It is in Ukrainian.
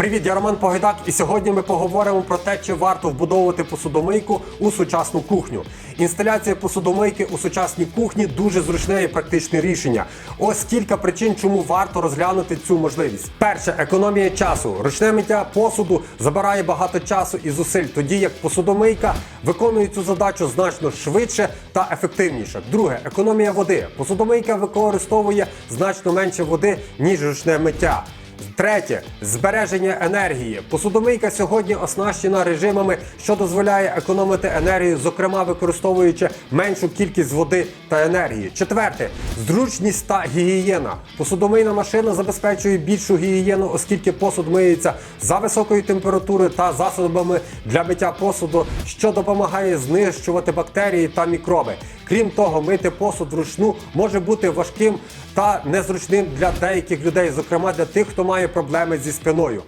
Привіт, я Роман Погайдак, і сьогодні ми поговоримо про те, чи варто вбудовувати посудомийку у сучасну кухню. Інсталяція посудомийки у сучасній кухні дуже зручне і практичне рішення. Ось кілька причин, чому варто розглянути цю можливість. Перше, економія часу. Ручне миття посуду забирає багато часу і зусиль, тоді як посудомийка виконує цю задачу значно швидше та ефективніше. Друге, економія води. Посудомийка використовує значно менше води, ніж ручне миття. Третє збереження енергії. Посудомийка сьогодні оснащена режимами, що дозволяє економити енергію, зокрема використовуючи меншу кількість води та енергії. Четверте зручність та гігієна. Посудомийна машина забезпечує більшу гігієну, оскільки посуд миється за високої температури та засобами для миття посуду, що допомагає знищувати бактерії та мікроби. Крім того, мити посуд вручну може бути важким та незручним для деяких людей, зокрема для тих, хто має проблеми зі спиною.